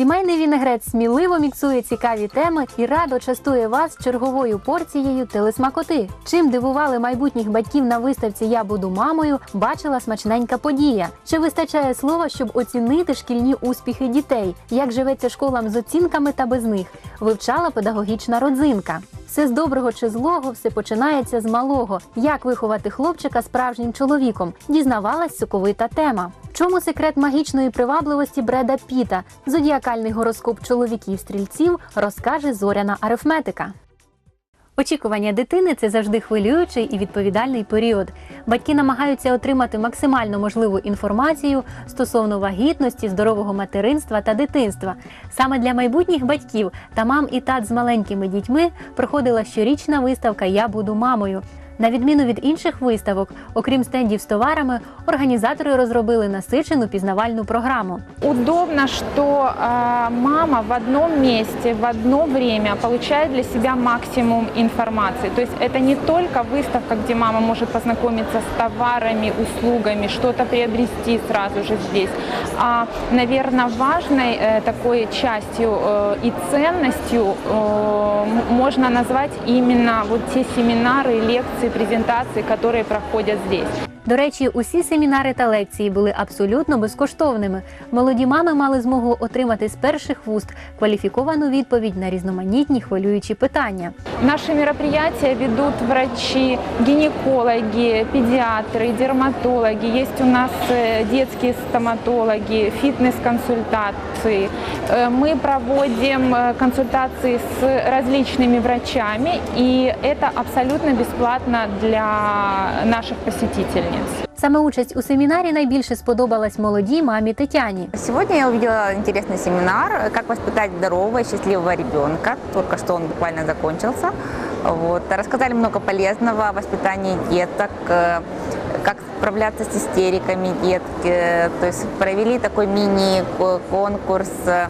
Сімейний вінегрет сміливо міксує цікаві теми і радо частує вас черговою порцією телесмакоти. Чим дивували майбутніх батьків на виставці Я буду мамою, бачила смачненька подія. Чи вистачає слова, щоб оцінити шкільні успіхи дітей? Як живеться школам з оцінками та без них? Вивчала педагогічна родзинка. Все з доброго чи злого, все починається з малого. Як виховати хлопчика справжнім чоловіком? Дізнавалась соковита тема. Чому секрет магічної привабливості Бреда Піта? Зодіакальний гороскоп чоловіків-стрільців розкаже зоряна арифметика. Очікування дитини це завжди хвилюючий і відповідальний період. Батьки намагаються отримати максимально можливу інформацію стосовно вагітності, здорового материнства та дитинства. Саме для майбутніх батьків та мам і тат з маленькими дітьми проходила щорічна виставка Я буду мамою. На відміну від інших виставок, окрім стендів з товарами, організатори розробили насичену пізнавальну програму. Удобно, что э, мама в одном месте, в одно время получает для себя максимум информации. То есть это не только выставка, где мама может познакомиться с товарами, услугами, что-то приобрести сразу же здесь, а, наверное, важной э, такой частью э, и ценностью э, м- можно назвать именно вот те семинары, лекции, презентации, которые проходят здесь. До речі, усі семінари та лекції були абсолютно безкоштовними. Молоді мами мали змогу отримати з перших вуст кваліфіковану відповідь на різноманітні хвилюючі питання. Наши мероприятия ведут врачи, гинекологи, педиатры, дерматологи. Есть у нас э, детские стоматологи, фитнес-консультации. Э, Мы проводим э, консультации с различными врачами, и это абсолютно бесплатно для наших посетительниц. Саме участь у семінарі найбільше сподобалась молодій мамі Тетяні. Сегодня я увидела интересный семинар «Как воспитать здорового и счастливого ребенка». Только что он буквально закончился. Вот. Рассказали много полезного о воспитании деток, э, как справляться с истериками детки. То есть провели такой мини-конкурс, э,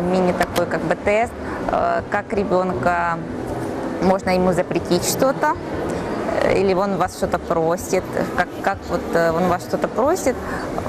мини такой как бы тест, э, как ребенка можно ему запретить что-то, э, или он вас что-то просит, как, как вот э, он вас что-то просит,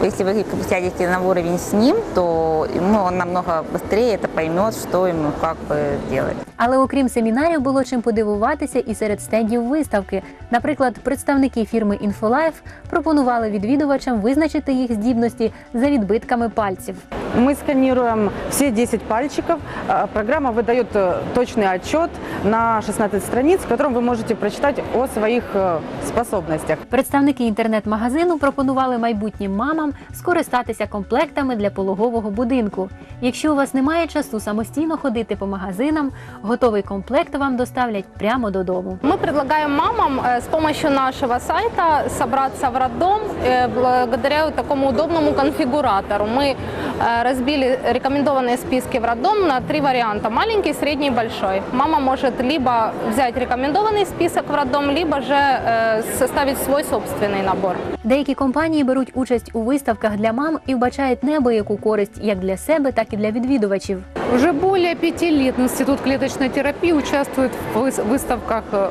если вы сядете на уровень с ним, то ему он намного быстрее это поймет, что ему как бы делать. Але окрім семінарів було чим подивуватися і серед стендів виставки. Наприклад, представники фірми Infolife пропонували відвідувачам визначити їх здібності за відбитками пальців. Мы сканируем все 10 пальчиков. А, Программа выдает э, точный отчет на 16 страниц, в котором вы можете прочитать о своих э, способностях. Представники інтернет-магазину пропонували майбутнім мамам скористатися комплектами для пологового будинку. Якщо у вас немає часу самостійно ходити по магазинам, готовий комплект вам доставлять прямо додому. Мы предлагаем мамам э, с помощью нашего сайта собраться в роддом э, благодаря вот такому удобному конфигуратору. Мы э, разбили рекомендованные списки в роддом на три варианта – маленький, средний, большой. Мама может либо взять рекомендованный список в роддом, либо же э, составить свой собственный набор. Деякі компанії беруть участь у виставках для мам і вбачають неабияку користь як для себе, так і для відвідувачів. Уже более пяти лет Институт клеточной терапии участвует в выс- выставках э,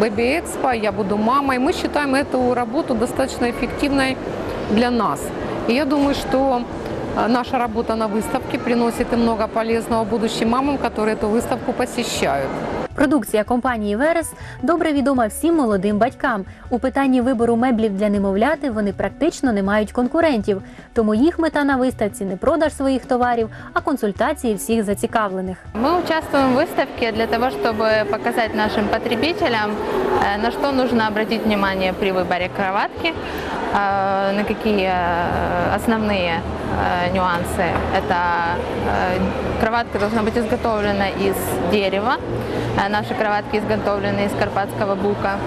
Baby Expo, «Я буду мамой». Мы считаем эту работу достаточно эффективной для нас. И я думаю, что э, наша работа на выставке приносит и много полезного будущим мамам, которые эту выставку посещают. Продукція компанії Верес добре відома всім молодим батькам. У питанні вибору меблів для немовляти вони практично не мають конкурентів. Тому їх мета на виставці не продаж своїх товарів, а консультації всіх зацікавлених. Мы участвуем в выставке для того, чтобы показать нашим потребителям, э, на что нужно обратить внимание при выборе кроватки, э, на какие э, основные э, нюансы. Это э, кроватка должна быть изготовлена из дерева, Э, наши кроватки изготовлены из карпатского бука.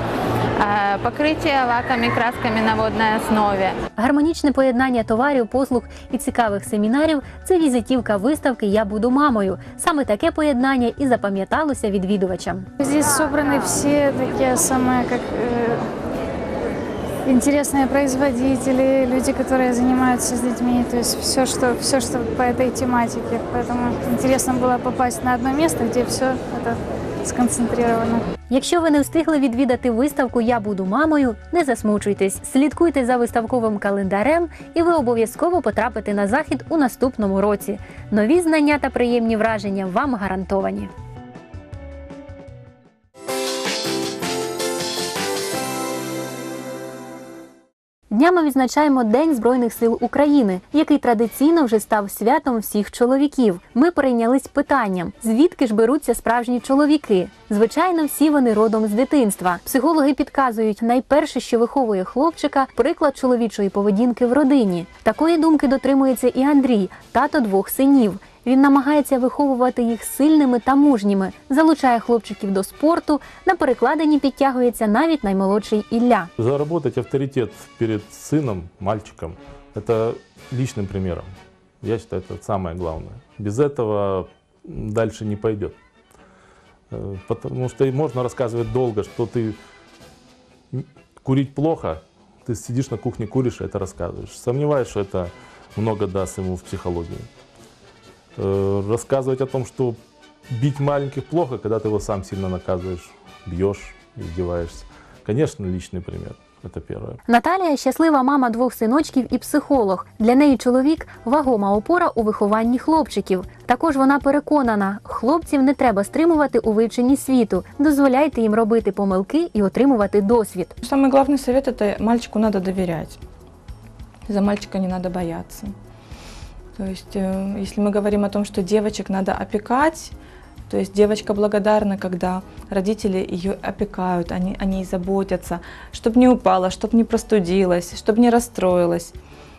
Э, Покрытие лаками, красками на водной основе. Гармонічне поєднання товарів, послуг і цікавих семінарів це візитівка виставки Я буду мамою. Саме таке поєднання і запам'яталося відвідувачам. Здесь собраны все такие самые как э, интересные производители, люди, которые занимаются с детьми, то есть все, что все, что по этой тематике. Поэтому интересно было попасть на одно место, где все это сконцентрированы. Якщо ви не встигли відвідати виставку Я буду мамою, не засмучуйтесь, слідкуйте за виставковим календарем, і ви обов'язково потрапите на захід у наступному році. Нові знання та приємні враження вам гарантовані. Днями відзначаємо День Збройних сил України, який традиційно вже став святом всіх чоловіків. Ми перейнялись питанням, звідки ж беруться справжні чоловіки. Звичайно, всі вони родом з дитинства. Психологи підказують, найперше, що виховує хлопчика, приклад чоловічої поведінки в родині. Такої думки дотримується і Андрій, тато двох синів. Він намагається виховувати їх сильними та мужніми, залучає хлопчиків до спорту. На перекладині підтягується навіть наймолодший Ілля. Заработать авторитет перед сыном, мальчиком, это личным примером. Я считаю, это самое главное. Без этого м, дальше не пойдет. Э, Потому что и можно рассказывать долго, что ты м, курить плохо, ты сидишь на кухне, куришь, и это рассказываешь. Сомневаюсь, что это много даст ему в психологии. Э, Рассказывать о том, что бить маленьких плохо, когда ты его сам сильно наказываешь, бьешь, издеваешься. Конечно, личный пример. Это первое. Наталія щаслива мама двох синочків і психолог. Для неї чоловік вагома опора у вихованні хлопчиків. Також вона переконана, хлопців не треба стримувати у вивченні світу. Дозволяйте їм робити помилки і отримувати досвід. Самый главный совет – это мальчику надо доверять. За мальчика не надо бояться. То есть, э, если мы говорим о том, что девочек надо опекать, то есть девочка благодарна, когда родители ее опекают, они о ней заботятся, чтобы не упала, чтобы не простудилась, чтобы не расстроилась,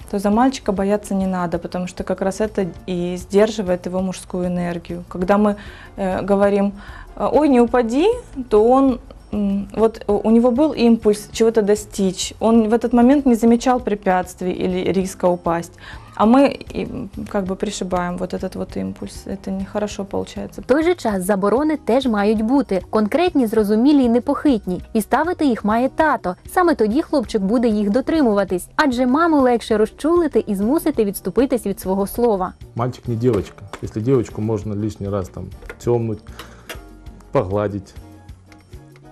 то за мальчика бояться не надо, потому что как раз это и сдерживает его мужскую энергию. Когда мы э, говорим, ой, не упади, то он вот у у него был импульс чего-то достичь, он в этот момент не замечал препятствий или риска упасть, а мы и, м, как бы пришибаем вот этот вот импульс. Это нехорошо получается. В той же час заборони теж мають бути конкретні, зрозумілі й непохитні, і ставити їх має тато. Саме тоді хлопчик буде їх дотримуватись, адже маму легше розчулити і змусити відступитись від свого слова. Мальчик не девочка. Если девочку можно лишний раз там темнуть, погладить,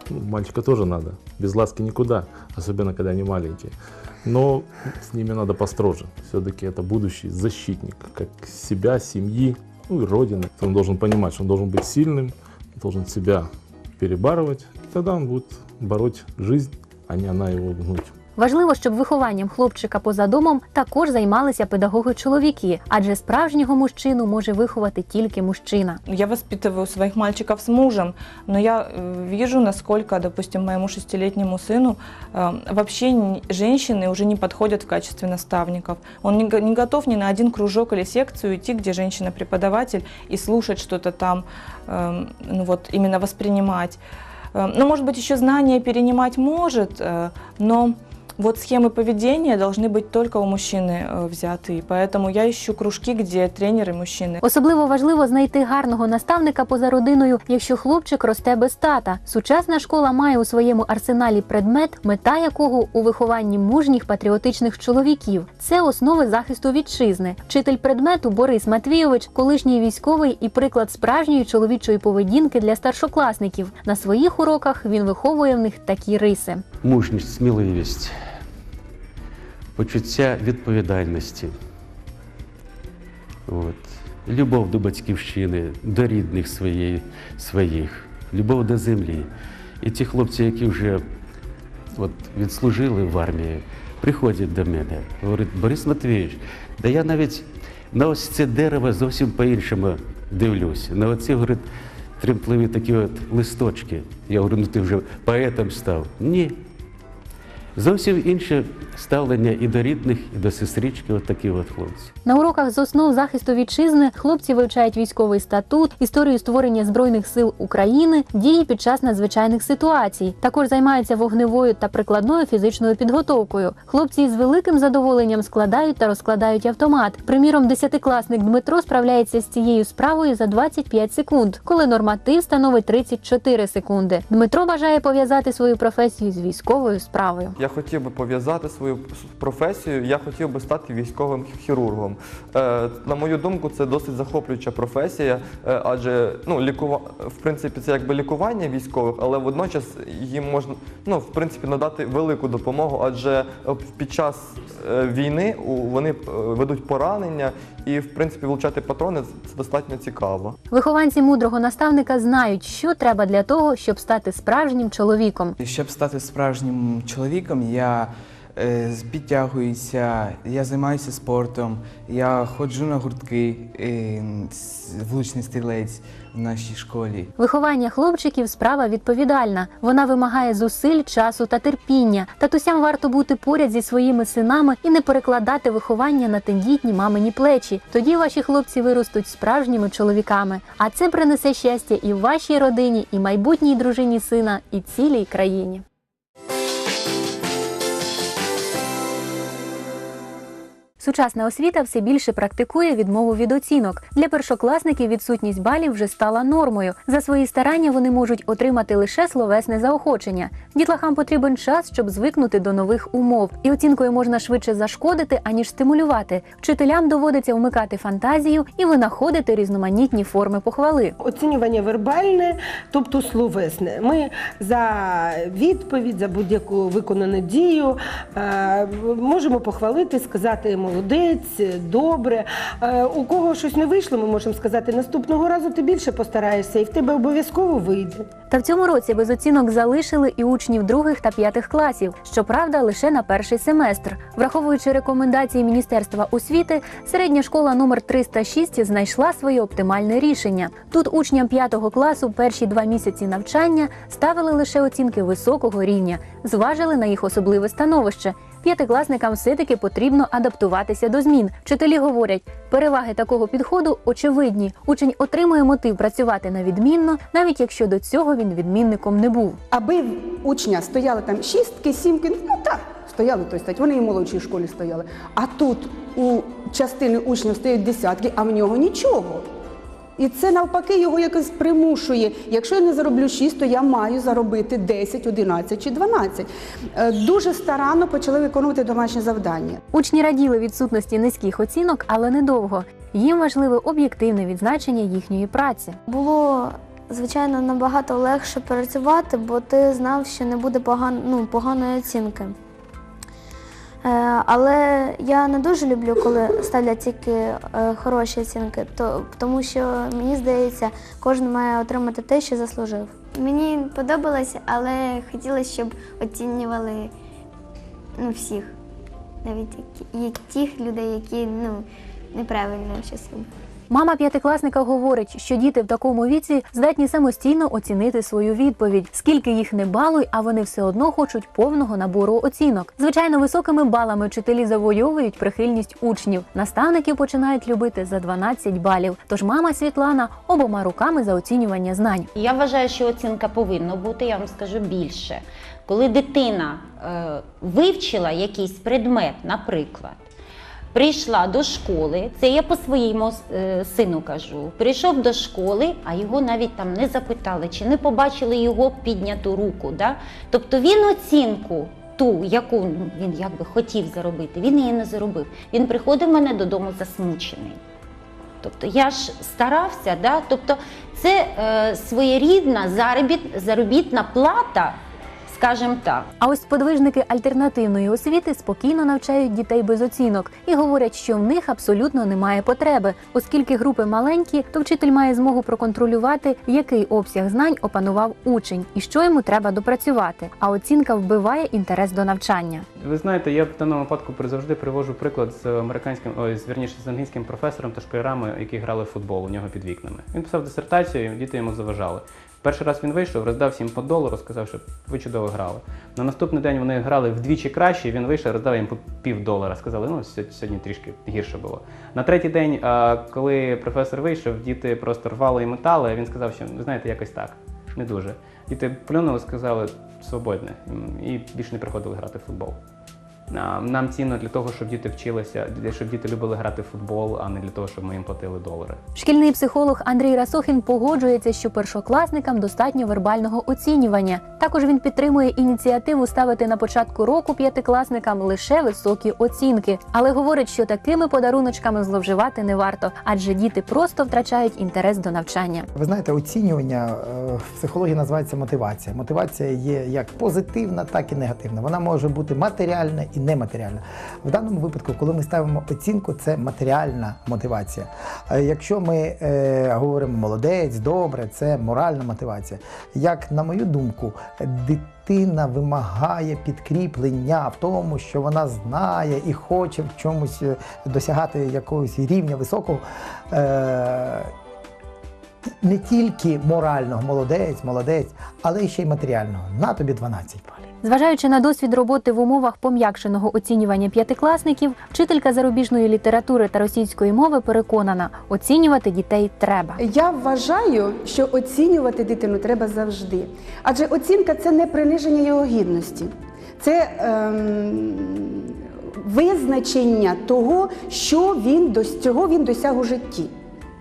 мальчика тоже надо. Без ласки никуда, особенно когда они маленькие. Но с ними надо построже. Все-таки это будущий защитник, как себя, семьи, ну и родины. Он должен понимать, что он должен быть сильным, должен себя перебарывать. И тогда он будет бороть жизнь, а не она его гнуть. Важливо, щоб вихованням хлопчика поза домом також займалися педагоги-чоловіки, адже справжнього мужчину може виховати тільки мужчина. Я воспитываю своих мальчиков с мужем, но я э, вижу, насколько, допустим, моему шестилетнему сыну э, вообще н- женщины уже не подходят в качестве наставников. Он не, го- не готов ни на один кружок или секцию идти, где женщина-преподаватель, и слушать что-то там, э, ну вот именно воспринимать. Э, ну, может быть, еще знания перенимать может, э, но вот схемы поведения должны быть только у мужчины э, взяты. Поэтому я ищу кружки, где тренеры мужчины. Особливо важливо знайти гарного наставника поза родиною, якщо хлопчик росте без тата. Сучасна школа має у своєму арсеналі предмет, мета якого у вихованні мужніх патріотичних чоловіків. Це основи захисту вітчизни. Вчитель предмету Борис Матвійович, колишній військовий і приклад справжньої чоловічої поведінки для старшокласників. На своїх уроках він виховує в них такі риси. мужність, сміливість, почуття відповідальності, от. любов до батьківщини, до рідних своєї, своїх, любов до землі. І ті хлопці, які вже от, відслужили в армії, приходять до мене, говорять, Борис Матвійович, да я навіть на ось це дерево зовсім по-іншому дивлюся. На оці, говорить, тремтливі такі от листочки. Я говорю, ну ти вже поетом став. Ні. Зовсім інше ставлення і до рідних, і до сестрички, от такі от хлопці. На уроках з основ захисту вітчизни хлопці вивчають військовий статут, історію створення збройних сил України, дії під час надзвичайних ситуацій. Також займаються вогневою та прикладною фізичною підготовкою. Хлопці із великим задоволенням складають та розкладають автомат. Приміром, десятикласник Дмитро справляється з цією справою за 25 секунд, коли норматив становить 34 секунди. Дмитро бажає пов'язати свою професію з військовою справою. Хотів би пов'язати свою професію, я хотів би стати військовим хірургом. Е, На мою думку, це досить захоплююча професія, е, адже ну, лікува... в принципі це якби лікування військових, але водночас їм можна ну, в принципі, надати велику допомогу, адже е, під час війни вони ведуть поранення і, в принципі, вилучати патрони це достатньо цікаво. Вихованці мудрого наставника знають, що треба для того, щоб стати справжнім чоловіком. Щоб стати справжнім чоловіком, я е, підтягуюся, я займаюся спортом, я ходжу на гуртки, е, влучний стрілець в нашій школі. Виховання хлопчиків справа відповідальна. Вона вимагає зусиль, часу та терпіння. Татусям варто бути поряд зі своїми синами і не перекладати виховання на тендітні мамині плечі. Тоді ваші хлопці виростуть справжніми чоловіками. А це принесе щастя і вашій родині, і майбутній дружині сина, і цілій країні. Сучасна освіта все більше практикує відмову від оцінок. Для першокласників відсутність балів вже стала нормою. За свої старання вони можуть отримати лише словесне заохочення. Дітлахам потрібен час, щоб звикнути до нових умов, і оцінкою можна швидше зашкодити, аніж стимулювати. Вчителям доводиться вмикати фантазію і винаходити різноманітні форми похвали. Оцінювання вербальне, тобто словесне. Ми за відповідь, за будь-яку виконану дію е, можемо похвалити, сказати молодець, добре. Е, У кого щось не вийшло, ми можемо сказати, наступного разу ти більше постараєшся і в тебе обов'язково вийде. Та в цьому році без оцінок залишили і учнів других та п'ятих класів. Щоправда, лише на перший семестр. Враховуючи рекомендації Міністерства освіти, середня школа номер 306 знайшла своє оптимальне рішення. Тут учням п'ятого класу перші два місяці навчання ставили лише оцінки високого рівня, зважили на їх особливе становище. П'ятикласникам все-таки потрібно адаптуватися до змін. Вчителі говорять, переваги такого підходу очевидні. Учень отримує мотив працювати на відмінно, навіть якщо до цього він відмінником не був. Аби учня стояли там шістки, сімки, ну так, стояли то стать. Вони і в молодшій школі стояли. А тут у частини учнів стоять десятки, а в нього нічого. І це навпаки його якось примушує. Якщо я не зароблю 6, то я маю заробити 10, 11 чи 12. Е, Дуже старанно почали виконувати домашнє завдання. Учні раділи відсутності низьких оцінок, але недовго. Їм важливе об'єктивне відзначення їхньої праці. Було звичайно набагато легше працювати, бо ти знав, що не буде поган... ну, поганої оцінки. Е, але я не дуже люблю, коли ставлять тільки е, хороші оцінки, то, тому що мені здається, кожен має отримати те, що заслужив. Мені подобалось, але хотілося, щоб оцінювали ну, всіх, навіть тих людей, які ну, неправильно щось роблять. Мама п'ятикласника говорить, що діти в такому віці здатні самостійно оцінити свою відповідь, скільки їх не балуй, а вони все одно хочуть повного набору оцінок. Звичайно, високими балами вчителі завойовують прихильність учнів. Наставників починають любити за 12 балів. Тож мама Світлана обома руками за оцінювання знань. Я вважаю, що оцінка повинна бути, я вам скажу більше. Коли дитина е, вивчила якийсь предмет, наприклад, прийшла до школи, це я по своєму е, сину кажу, прийшов до школи, а його навіть там не запитали, чи не побачили його підняту руку. Да? Тобто він оцінку. Ту, яку він якби хотів заробити, він її не заробив. Він приходив мене додому засмучений. Тобто я ж старався, да? тобто це е, своєрідна заробіт, заробітна плата, скажімо так. А ось сподвижники альтернативної освіти спокійно навчають дітей без оцінок і говорять, що в них абсолютно немає потреби, оскільки групи маленькі, то вчитель має змогу проконтролювати, який обсяг знань опанував учень і що йому треба допрацювати. А оцінка вбиває інтерес до навчання. Ви знаєте, я в даному випадку при- завжди привожу приклад з американським, ой, з вірніше з англійським професором та школярами, які грали в футбол у нього під вікнами. Він писав дисертацію, діти йому заважали. Перший раз він вийшов, роздав всім по долару, сказав, що ви чудово грали. На наступний день вони грали вдвічі краще. Він вийшов, роздав їм по пів долара. Сказали, ну сьогодні трішки гірше було. На третій день, коли професор вийшов, діти просто рвали і метали. Він сказав, що знаєте, якось так, не дуже. Діти плюнули, сказали свободне і більше не приходили грати в футбол. Нам цінно для того, щоб діти вчилися, для- щоб діти любили грати в футбол, а не для того, щоб ми їм платили долари. Шкільний психолог Андрій Расохін погоджується, що першокласникам достатньо вербального оцінювання. Також він підтримує ініціативу ставити на початку року п'ятикласникам лише високі оцінки, але говорить, що такими подаруночками зловживати не варто, адже діти просто втрачають інтерес до навчання. Ви знаєте, оцінювання е, в психології називається мотивація. Мотивація є як позитивна, так і негативна. Вона може бути матеріальна і нематеріальна. В даному випадку, коли ми ставимо оцінку, це матеріальна мотивація. Якщо ми е, говоримо молодець, добре, це моральна мотивація. Як на мою думку, дитина вимагає підкріплення в тому, що вона знає і хоче в чомусь е, досягати якогось рівня високого. Е, не тільки морального молодець, молодець, але ще й матеріального. На тобі 12 балів. Зважаючи на досвід роботи в умовах пом'якшеного оцінювання п'ятикласників, вчителька зарубіжної літератури та російської мови переконана, оцінювати дітей треба. Я вважаю, що оцінювати дитину треба завжди. Адже оцінка це не приниження його гідності, це ем, визначення того, що він, дос- чого він досяг у житті.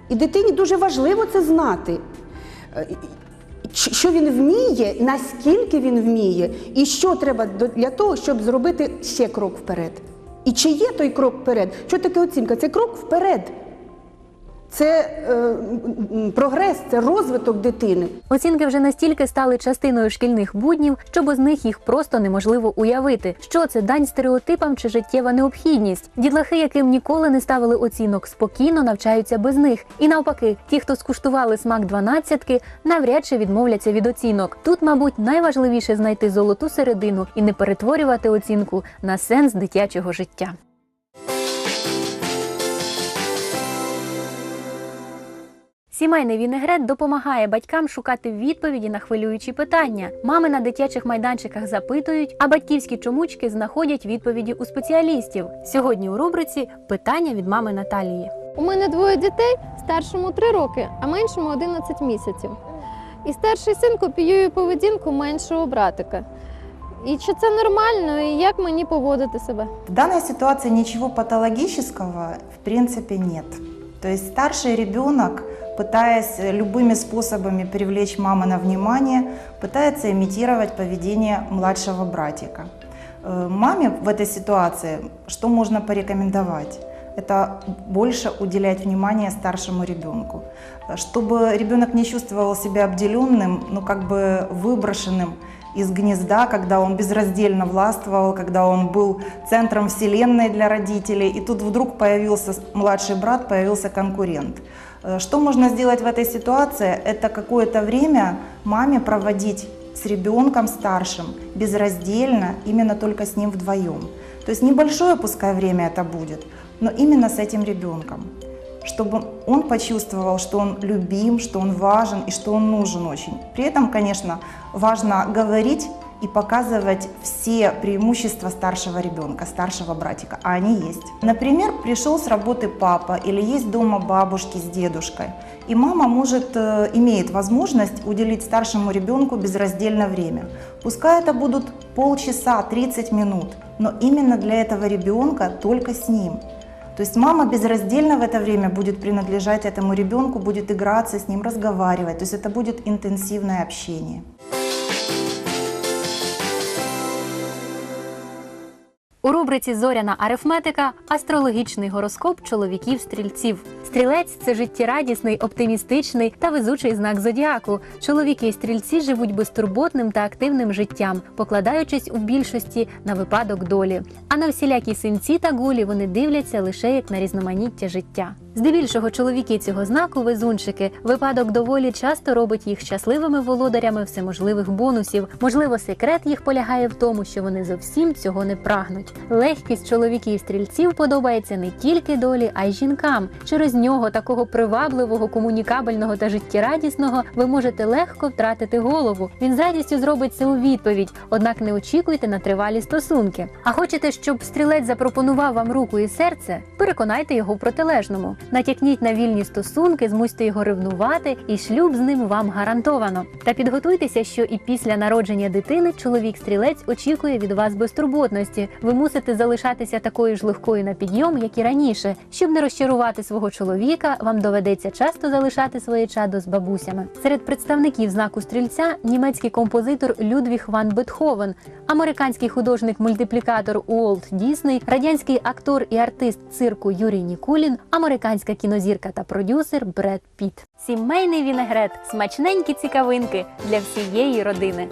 І дитині дуже важливо це знати. Що він вміє, наскільки він вміє, і що треба для того, щоб зробити ще крок вперед. І чи є той крок вперед? Що таке оцінка? Це крок вперед. Це е, прогрес, це розвиток дитини. Оцінки вже настільки стали частиною шкільних буднів, що без них їх просто неможливо уявити. Що це дань стереотипам чи життєва необхідність? Дітлахи, яким ніколи не ставили оцінок, спокійно навчаються без них. І навпаки, ті, хто скуштували смак дванадцятки, навряд чи відмовляться від оцінок. Тут, мабуть, найважливіше знайти золоту середину і не перетворювати оцінку на сенс дитячого життя. Сімейний вінегрет допомагає батькам шукати відповіді на хвилюючі питання. Мами на дитячих майданчиках запитують, а батьківські чомучки знаходять відповіді у спеціалістів. Сьогодні у рубриці питання від мами Наталії. У мене двоє дітей, старшому 3 роки, а меншому 11 місяців. І старший син копіює поведінку меншого братика. І чи це нормально, і як мені поводити себе? В данной ситуации ничего патологического в принципе нет. То есть старший ребенок, пытаясь любыми способами привлечь мамы на внимание, пытается имитировать поведение младшего братика. Э, Маме в этой ситуации что можно порекомендовать? Это больше уделять внимание старшему ребенку, Э, чтобы ребенок не чувствовал себя обделенным, ну как бы выброшенным из гнезда, когда он безраздельно властвовал, когда он был центром вселенной для родителей, и тут вдруг появился младший брат, появился конкурент. Э, Что можно сделать в этой ситуации? Это какое-то время маме проводить с ребенком старшим безраздельно, именно только с ним вдвоем. То есть небольшое пускай время это будет, но именно с этим ребенком чтобы он почувствовал, что он любим, что он важен и что он нужен очень. При этом, конечно, важно говорить и показывать все преимущества старшего ребенка, старшего братика, а они есть. Например, пришел с работы папа или есть дома бабушки с дедушкой, и мама может, э, имеет возможность уделить старшему ребенку безраздельно время. Пускай это будут полчаса, 30 минут, но именно для этого ребенка только с ним. То есть мама безраздельно в это время будет принадлежать этому ребенку, будет играться с ним, разговаривать. То есть это будет интенсивное общение. У рубриці Зоряна арифметика астрологічний гороскоп чоловіків-стрільців. Стрілець це життєрадісний, оптимістичний та везучий знак зодіаку. Чоловіки і стрільці живуть безтурботним та активним життям, покладаючись у більшості на випадок долі. А на всілякі синці та гулі вони дивляться лише як на різноманіття життя. Здебільшого чоловіки цього знаку везунчики. Випадок доволі часто робить їх щасливими володарями всеможливих бонусів. Можливо, секрет їх полягає в тому, що вони зовсім цього не прагнуть. Легкість чоловіків стрільців подобається не тільки долі, а й жінкам. Через нього, такого привабливого, комунікабельного та життєрадісного, ви можете легко втратити голову. Він з радістю зробить це у відповідь, однак не очікуйте на тривалі стосунки. А хочете, щоб стрілець запропонував вам руку і серце? Переконайте його в протилежному. Натякніть на вільні стосунки, змусьте його ревнувати, і шлюб з ним вам гарантовано. Та підготуйтеся, що і після народження дитини чоловік-стрілець очікує від вас безтурботності. Ви мусите залишатися такою ж легкою на підйом, як і раніше. Щоб не розчарувати свого чоловіка, вам доведеться часто залишати своє чадо з бабусями. Серед представників знаку стрільця німецький композитор Людвіг ван Бетховен, американський художник-мультиплікатор Уолт Дісней, радянський актор і артист цирку Юрій Нікулін, американська кінозірка та продюсер Бред Піт. Сімейний вінегрет, смачненькі цікавинки для всієї родини.